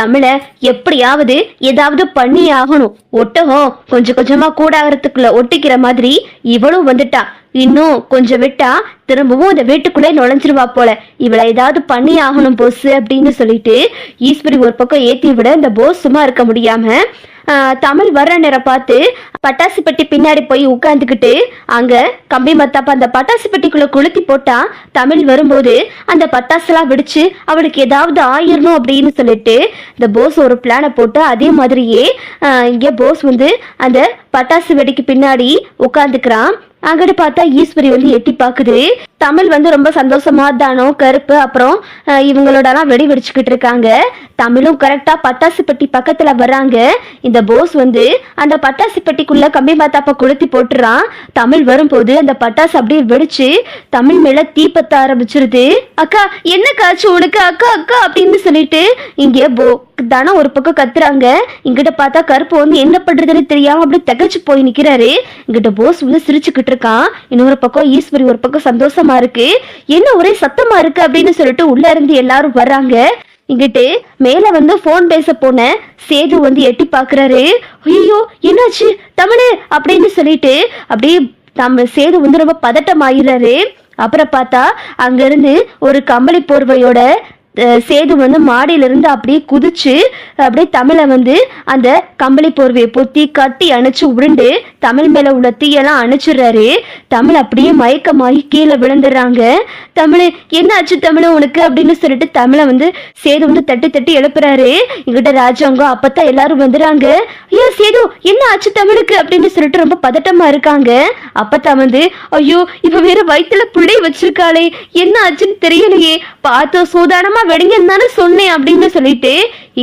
தமிழ எப்படியாவது ஏதாவது பண்ணி ஆகணும். ஒட்டகம் கொஞ்சம் கொஞ்சமா கூடாகிறதுக்குள்ள ஒட்டிக்கிற மாதிரி இவளும் வந்துட்டா. இன்னும் கொஞ்சம் விட்டா திரும்பவும் இந்த வீட்டுக்குள்ளே நுழைஞ்சிருவா போல. இவளை ஏதாவது பண்ணி ஆகணும் போஸ் அப்படின்னு சொல்லிட்டு ஈஸ்வரி ஒரு பக்கம் ஏத்தி விட இந்த போஸ் சும்மா இருக்க முடியாம தமிழ் வர்ற நேரம் பார்த்து பட்டாசு பெட்டி பின்னாடி போய் உட்காந்துக்கிட்டு அங்க கம்பி மத்தாப்ப அந்த பட்டாசு பெட்டிக்குள்ள கொளுத்தி போட்டா தமிழ் வரும்போது அந்த பட்டாசுலாம் வெடிச்சு அவளுக்கு ஏதாவது ஆயிரணும் அப்படின்னு சொல்லிட்டு இந்த போஸ் ஒரு பிளானை போட்டு அதே மாதிரியே இங்கே போஸ் வந்து அந்த பட்டாசு வெடிக்கு பின்னாடி உட்காந்துக்கிறான் அங்கிட்டு பார்த்தா ஈஸ்வரி வந்து எட்டி பாக்குது தமிழ் வந்து ரொம்ப சந்தோஷமா தானோ கருப்பு அப்புறம் இவங்களோடலாம் வெடி வெடிச்சுக்கிட்டு இருக்காங்க. தமிழும் கரெக்டா பட்டாசு பெட்டி பக்கத்துல வர்றாங்க. இந்த போஸ் வந்து அந்த பட்டாசு பெட்டிக்குள்ள கம்பி மாத்தாப்ப கொளுத்தி போட்டுறான். தமிழ் வரும்போது அந்த பட்டாசு அப்படியே வெடிச்சு தமிழ் மேல தீ பத்த ஆரம்பிச்சிருது. அக்கா என்ன காய்ச்சி உனக்கு? அக்கா அக்கா அப்படின்னு சொல்லிட்டு இங்கே போ தானே ஒரு பக்கம் கத்துறாங்க. இங்கிட்ட பார்த்தா கருப்பு வந்து என்ன பண்றதுன்னு தெரியாம அப்படியே தகச்சு போய் நிக்கிறாரு. இங்கிட்ட போஸ் வந்து சிரிச்சுக்கிட்டு இருக்கான். இன்னொரு பக்கம் ஈஸ்வரி ஒரு பக்கம் சந்தோஷமா இருக்கு? என்ன ஒரே சத்தமா இருக்கு அப்படின்னு சொல்லிட்டு உள்ள இருந்து எல்லாரும் வர்றாங்க. இங்கிட்டு மேல வந்து போன் பேச போன சேது வந்து எட்டி பாக்குறாரு. ஐயோ என்னாச்சு? தமிழு அப்படின்னு சொல்லிட்டு அப்படியே நம்ம சேது வந்து ரொம்ப பதட்டம் ஆயிடுறாரு அப்புறம் பார்த்தா அங்கிருந்து ஒரு கம்பளி போர்வையோட சேது வந்து மாடியிலிருந்து அப்படியே குதிச்சு அப்படியே தமிழை வந்து அந்த கம்பளி போர்வையை பொத்தி கட்டி அணைச்சு உருண்டு தமிழ் மேல உள்ள தீயெல்லாம் அணைச்சிடுறாரு. தமிழ் அப்படியே மயக்கமாகி கீழே விழுந்துடுறாங்க. தமிழ் என்ன ஆச்சு தமிழ் உனக்கு? அப்படின்னு சொல்லிட்டு தமிழை வந்து சேது வந்து தட்டி தட்டி எழுப்புறாரு. எங்கிட்ட ராஜாங்கம் அப்பதான் எல்லாரும் வந்துடுறாங்க. ஐயோ சேது என்ன ஆச்சு தமிழுக்கு? அப்படின்னு சொல்லிட்டு ரொம்ப பதட்டமா இருக்காங்க. அப்பதான் வந்து ஐயோ இப்போ வேற வயித்துல பிள்ளை வச்சிருக்காளே என்ன ஆச்சுன்னு தெரியலையே. பார்த்தோம் சூதானமா வெடிங்கன்னு தானே சொன்னேன் அப்படின்னு சொல்லிட்டு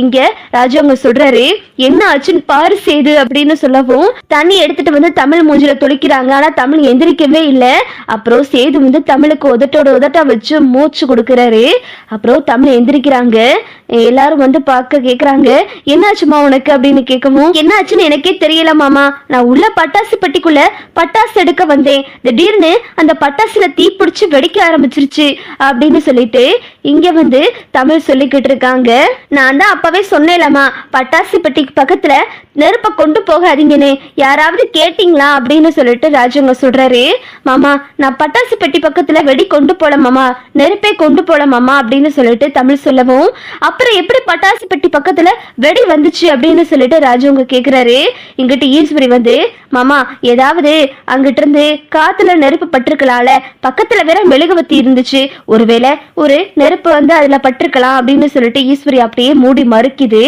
இங்க ராஜாங்க சொல்றாரு என்ன ஆச்சுன்னு பாரு சேது அப்படின்னு சொல்லவும் தண்ணி எடுத்துட்டு வந்து தமிழ் மூஞ்சில தொளிக்கிறாங்க. ஆனா தமிழ் எந்திரிக்கவே இல்லை. அப்புறம் சேது வந்து தமிழுக்கு உதட்டோட உதட்டா வச்சு மூச்சு கொடுக்கறாரு. அப்புறம் தமிழ் எந்திரிக்கிறாங்க. எல்லாரும் வந்து பார்க்க கேக்குறாங்க. என்னாச்சுமா உனக்கு? அப்படின்னு கேட்கவும் என்னாச்சுன்னு எனக்கே தெரியல மாமா. நான் உள்ள பட்டாசு பெட்டிக்குள்ள பட்டாசு எடுக்க வந்தேன். திடீர்னு அந்த பட்டாசுல தீ பிடிச்சு வெடிக்க ஆரம்பிச்சிருச்சு. அப்படின்னு சொல்லிட்டு இங்க வந்து தமிழ் சொல்லிக்கிட்டு இருக்காங்க. நான் தான் அப்பவே சொன்னேலம்மா. பட்டாசு பெட்டிக்கு பக்கத்துல நெருப்பை கொண்டு போகாதீங்கன்னு யாராவது கேட்டிங்களா அப்படின்னு சொல்லிட்டு ராஜுங்க சொல்றாரு. மாமா நான் பட்டாசு பெட்டி பக்கத்துல வெடி கொண்டு போல மாமா. நெருப்பே கொண்டு போல மாமா அப்படின்னு சொல்லிட்டு தமிழ் சொல்லவும். அப்புறம் எப்படி பட்டாசு பெட்டி பக்கத்துல வெடி வந்துச்சு அப்படின்னு சொல்லிட்டு ராஜுங்க கேக்குறாரு. இங்கிட்டு ஈஸ்வரி வந்து மாமா ஏதாவது அங்கிட்ட இருந்து காத்துல நெருப்பு பட்டிருக்கலாம்ல. பக்கத்துல வேற மெழுகுவத்தி இருந்துச்சு. ஒருவேளை ஒரு நெருப்பு வந்து அதுல பட்டிருக்கலாம் அப்படின்னு சொல்லிட்டு ஈஸ்வரி அப்படியே மூடி மறுக்குது.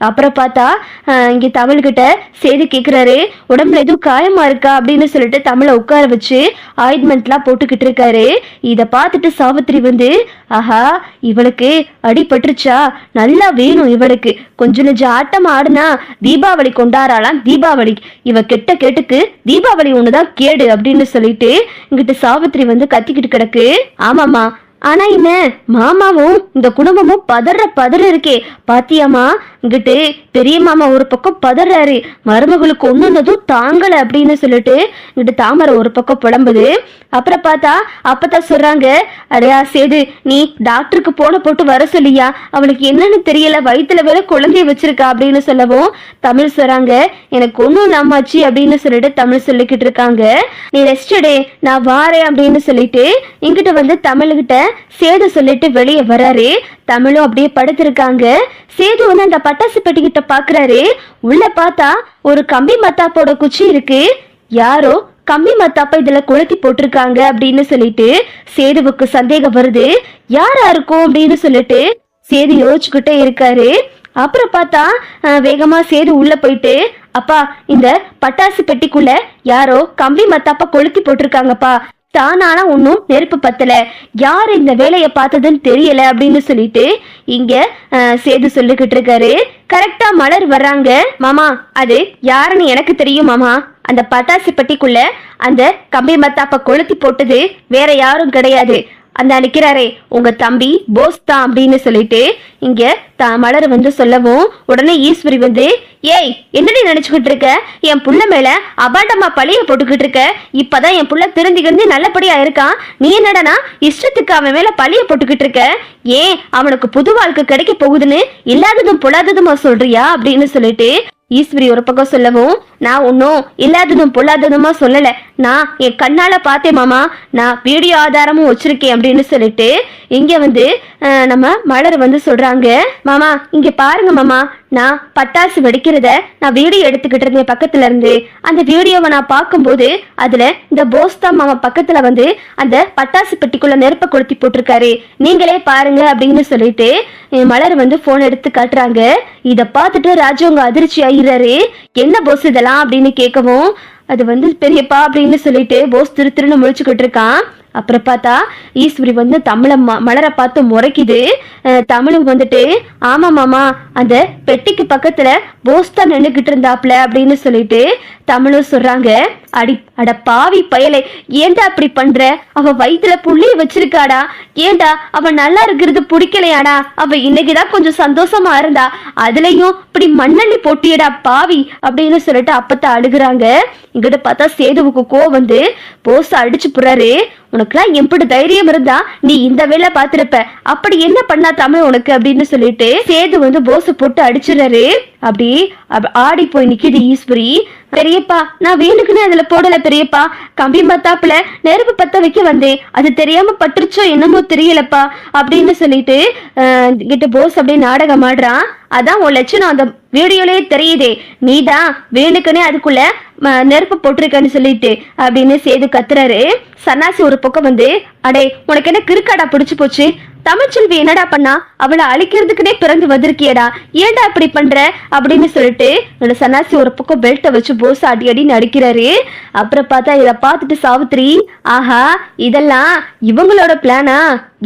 அப்புறம் பார்த்தா ஆஹ், இங்க தமிழ்கிட்ட செய்தி கேட்குறாரு உடம்புல எதுவும் காயமா இருக்கா அப்படின்னு சொல்லிட்டு தமிழை உட்கார வச்சு ஆயின்மெண்ட்லாம் போட்டுக்கிட்டு இருக்காரு. இதை பார்த்துட்டு சாவித்திரி வந்து ஆஹா இவளுக்கு அடிபட்டுருச்சா? நல்லா வேணும் இவளுக்கு. கொஞ்சம் நெஞ்சம் ஆட்டம் ஆடுனா தீபாவளி கொண்டாடலாம் தீபாவளி. இவ கெட்ட கேட்டுக்கு தீபாவளி ஒண்ணுதான் கேடு அப்படின்னு சொல்லிட்டு இங்கிட்டு சாவித்திரி வந்து கத்திக்கிட்டு கிடக்கு. ஆமாமா ஆனா என்ன மாமாவும் இந்த குடும்பமும் பதற பதற இருக்கே. பாத்தியாமா இங்கிட்டு பெரிய மாமா ஒரு பக்கம் பதறாரு. மருமகளுக்கு ஒண்ணுனதும் தாங்கல அப்படின்னு சொல்லிட்டு இங்கிட்டு தாமரை ஒரு பக்கம் புலம்புது. அப்புறம் பார்த்தா அப்பதான் சொல்றாங்க அடையா சேது நீ டாக்டருக்கு போன போட்டு வர சொல்லியா? அவளுக்கு என்னன்னு தெரியல வயிற்றுல வேற குழந்தைய வச்சிருக்கா அப்படின்னு சொல்லவும் தமிழ் சொல்றாங்க. எனக்கு ஒன்றும் இல்லாமாச்சு அப்படின்னு சொல்லிட்டு தமிழ் சொல்லிக்கிட்டு இருக்காங்க. நீ ரெஸ்ட் நான் வாரேன் அப்படின்னு சொல்லிட்டு இங்கிட்ட வந்து தமிழ்கிட்ட சேது சொல்லிட்டு வெளியே வராரு. தமிழும் அப்படியே படுத்திருக்காங்க. சேது வந்து அந்த பட்டாசு பெட்டி கிட்ட பாக்குறாரு. உள்ள பார்த்தா ஒரு கம்பி மத்தாப்போட குச்சி இருக்கு. யாரோ கம்பி மத்தாப்ப இதுல கொளுத்தி போட்டிருக்காங்க அப்படின்னு சொல்லிட்டு சேதுவுக்கு சந்தேகம் வருது. யாரா இருக்கும் அப்படின்னு சொல்லிட்டு சேது யோசிச்சுக்கிட்டே இருக்காரு. அப்புறம் பார்த்தா வேகமா சேது உள்ள போயிட்டு அப்பா இந்த பட்டாசு பெட்டிக்குள்ள யாரோ கம்பி மத்தாப்பா கொளுத்தி போட்டிருக்காங்கப்பா. தானானா ஒன்றும் நெருப்பு பத்தல. யார் இந்த வேலையை பார்த்ததுன்னு தெரியல அப்படின்னு சொல்லிட்டு இங்க சேது சொல்லிக்கிட்டு இருக்காரு. கரெக்டா மலர் வர்றாங்க. மாமா அது யாருன்னு எனக்கு தெரியும் மாமா. அந்த பட்டாசு பெட்டிக்குள்ள அந்த கம்பி மத்தாப்ப கொளுத்தி போட்டது வேற யாரும் கிடையாது. அந்த நிக்கிறாரே உங்க தம்பி போஸ் தான் அப்படின்னு சொல்லிட்டு இங்க த மலர் வந்து சொல்லவும் உடனே ஈஸ்வரி வந்து ஏய் என்னடி நினைச்சுக்கிட்டு இருக்க? என் புள்ள மேல அபாண்டமா பழிய போட்டுக்கிட்டு இருக்க. இப்பதான் என் புள்ள திருந்திக்கிருந்து நல்லபடியா இருக்கான். நீ என்னடனா இஷ்டத்துக்கு அவன் மேல பழிய போட்டுக்கிட்டு இருக்க? ஏன் அவனுக்கு புது வாழ்க்கை கிடைக்க போகுதுன்னு இல்லாததும் பொல்லாததுமா சொல்றியா அப்படின்னு சொல்லிட்டு ஈஸ்வரி ஒரு பக்கம் சொல்லவும் நான் ஒன்றும் இல்லாததும் பொல்லாததுமா சொல்லல. நான் என் கண்ணால பார்த்தேன் மாமா. நான் வீடியோ ஆதாரமும் வச்சிருக்கேன் அப்படின்னு சொல்லிட்டு இங்க வந்து நம்ம மலர் வந்து சொல்றாங்க. மாமா இங்க பாருங்க மாமா. நான் பட்டாசு வெடிக்கிறத நான் வீடியோ எடுத்துக்கிட்டு இருந்தேன் பக்கத்துல இருந்து. அந்த வீடியோவை நான் பார்க்கும்போது அதுல இந்த போஸ்தா மாமா பக்கத்துல வந்து அந்த பட்டாசு பெட்டிக்குள்ள நெருப்பை கொளுத்தி போட்டிருக்காரு. நீங்களே பாருங்க அப்படின்னு சொல்லிட்டு மலர் வந்து போன் எடுத்து காட்டுறாங்க. இதை பார்த்துட்டு ராஜவங்க அதிர்ச்சி ஆகிறாரு என்ன போஸ் இதெல்லாம் அப்படின்னு கேட்கவும் அது வந்து பெரியப்பா அப்படின்னு சொல்லிட்டு போஸ் திரு திருன்னு முழிச்சுக்கிட்டு இருக்கான். அப்புறம் பார்த்தா ஈஸ்வரி வந்து தமிழை ம மலரை பார்த்து முறைக்குது. தமிழுக்கு வந்துட்டு ஆமா மாமா அந்த பெட்டிக்கு பக்கத்துல போஸ்தா நின்றுக்கிட்டு இருந்தாப்ல அப்படின்னு சொல்லிட்டு தமிழும் சொல்றாங்க. அடி அட பாவி பயலை ஏண்டா அப்படி பண்ற? அவ வயித்துல புள்ளிய வச்சிருக்காடா. ஏன்டா அவ நல்லா இருக்கிறது பிடிக்கலையாடா. அவ இன்னைக்குதான் கொஞ்சம் சந்தோஷமா இருந்தா. அதுலயும் இப்படி மண்ணள்ளி போட்டியடா பாவி அப்படின்னு சொல்லிட்டு அப்பத்த அழுகுறாங்க. இங்கிட்ட பார்த்தா சேதுவுக்கு கோ வந்து போஸ் அடிச்சு புறாரு உனக்குலாம் எப்படி தைரியம் இருந்தா நீ இந்த வேலை பார்த்திருப்ப. அப்படி என்ன பண்ணா தமிழ் உனக்கு அப்படின்னு சொல்லிட்டு சேது வந்து போச போட்டு அடிச்சிடறாரு. அப்படி ஆடி போய் நிக்கிது ஈஸ்வரி. பெரியப்பா நான் வேணுக்குன்னு அதுல போடல பெரியப்பா. கம்பி பத்தாப்புல நெருப்பு பத்த வைக்க வந்தேன். அது தெரியாம பட்டுருச்சோ என்னமோ தெரியலப்பா அப்படின்னு சொல்லிட்டு கிட்ட போஸ் அப்படியே நாடகம் ஆடுறான். அதான் உன் லட்சணம். அந்த வீடியோலயே தெரியுதே. நீதான் வேணுக்குனே அதுக்குள்ள நெருப்பு போட்டிருக்கன்னு சொல்லிட்டு அப்படின்னு சேது கத்துறாரு. சன்னாசி ஒரு பக்கம் வந்து அடே உனக்கு என்ன கிறுக்காடா பிடிச்சு போச்சு? தமிழ்ச்செல்வி என்னடா பண்ணா? அவளை அழிக்கிறதுக்குனே பிறந்து வந்திருக்கியடா. ஏன்டா இப்படி பண்ற? அப்படின்னு சொல்லிட்டு என்னோட சன்னாசி ஒரு பக்கம் பெல்ட்டை வச்சு போஸ் அடி அடின்னு நடிக்கிறாரு அப்புறம் பார்த்தா இதை பார்த்துட்டு சாவித்ரி ஆஹா இதெல்லாம் இவங்களோட பிளானா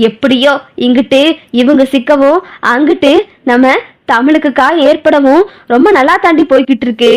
எப்படியோ இங்கிட்டு இவங்க சிக்கவும் அங்கிட்டு நம்ம தமிழுக்கு காய் ஏற்படவும் ரொம்ப நல்லா தாண்டி போய்கிட்டு இருக்கு.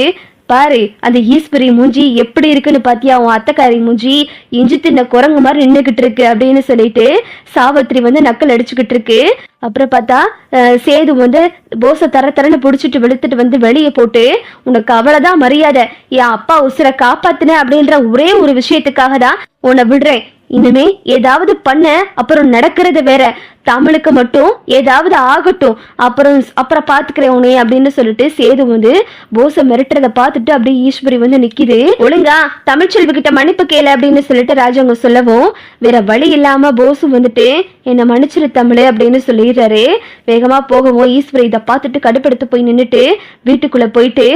பாரு அந்த ஈஸ்வரி மூஞ்சி எப்படி இருக்குன்னு பாத்தியா? உன் அத்தக்காரி மூஞ்சி இஞ்சி தின்ன குரங்கு மாதிரி நின்றுகிட்டு இருக்கு அப்படின்னு சொல்லிட்டு சாவித்திரி வந்து நக்கல் அடிச்சுக்கிட்டு இருக்கு. அப்புறம் பார்த்தா அஹ், சேது வந்து போச தர தரன்னு பிடிச்சிட்டு வெளுத்துட்டு வந்து வெளியே போட்டு உனக்கு அவ்வளவுதான் மரியாதை. என் அப்பா உசுரை காப்பாத்தின அப்படின்ற ஒரே ஒரு விஷயத்துக்காக தான் உன்னை விடுறேன். இனிமே ஏதாவது பண்ண அப்புறம் நடக்கிறது வேற. தமிழுக்கு மட்டும் ஏதாவது ஆகட்டும். அப்புறம் அப்புறம் பாத்துக்கிறேன் உனே அப்படின்னு சொல்லிட்டு சேது வந்து போஸ மிரட்டுறத பார்த்துட்டு அப்படியே ஈஸ்வரி வந்து நிக்குது. ஒழுங்கா தமிழ்ச்செல்வி கிட்ட மன்னிப்பு கேளு அப்படின்னு சொல்லிட்டு ராஜாங்க சொல்லவும் வேற வழி இல்லாம போஸும் வந்துட்டு என்னை மன்னிச்சிரு தமிழ் அப்படின்னு சொல்லிடுறாரு. வேகமா போகவும் ஈஸ்வரி இதை பார்த்துட்டு கடுப்பெடுத்து போய் நின்னுட்டு வீட்டுக்குள்ள போயிட்டு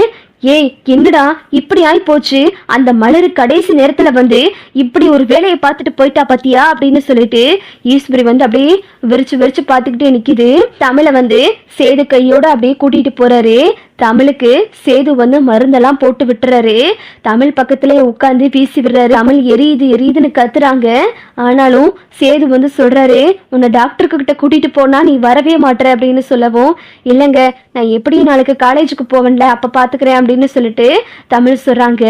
ஏய் என்னடா? இப்படி ஆயி போச்சு அந்த மலரு கடைசி நேரத்துல வந்து இப்படி ஒரு வேலையை பார்த்துட்டு போயிட்டா பாத்தியா? அப்படின்னு சொல்லிட்டு ஈஸ்வரி வந்து அப்படியே விரிச்சு விரிச்சு பார்த்துக்கிட்டே நிக்குது. தமிழை வந்து சேது கையோட அப்படியே கூட்டிட்டு போறாரு. தமிழுக்கு சேது வந்து மருந்தெல்லாம் போட்டு விட்டுறாரு. தமிழ் பக்கத்துல உட்காந்து வீசி விடுறாரு. தமிழ் எரியுது எரியுதுன்னு கத்துறாங்க. ஆனாலும் சேது வந்து சொல்றாரு உன்னை டாக்டருக்கு கிட்ட கூட்டிட்டு போனா நீ வரவே மாட்டற அப்படின்னு சொல்லவும் இல்லைங்க நான் எப்படி நாளைக்கு காலேஜுக்கு போவேன்ல அப்ப பாத்துக்கிறேன் அப்படின்னு சொல்லிட்டு தமிழ் சொல்றாங்க.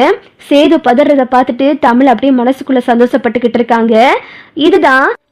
சேது பதறத பார்த்துட்டு தமிழ் அப்படியே மனசுக்குள்ள சந்தோஷப்பட்டுக்கிட்டு இருக்காங்க. இதுதான்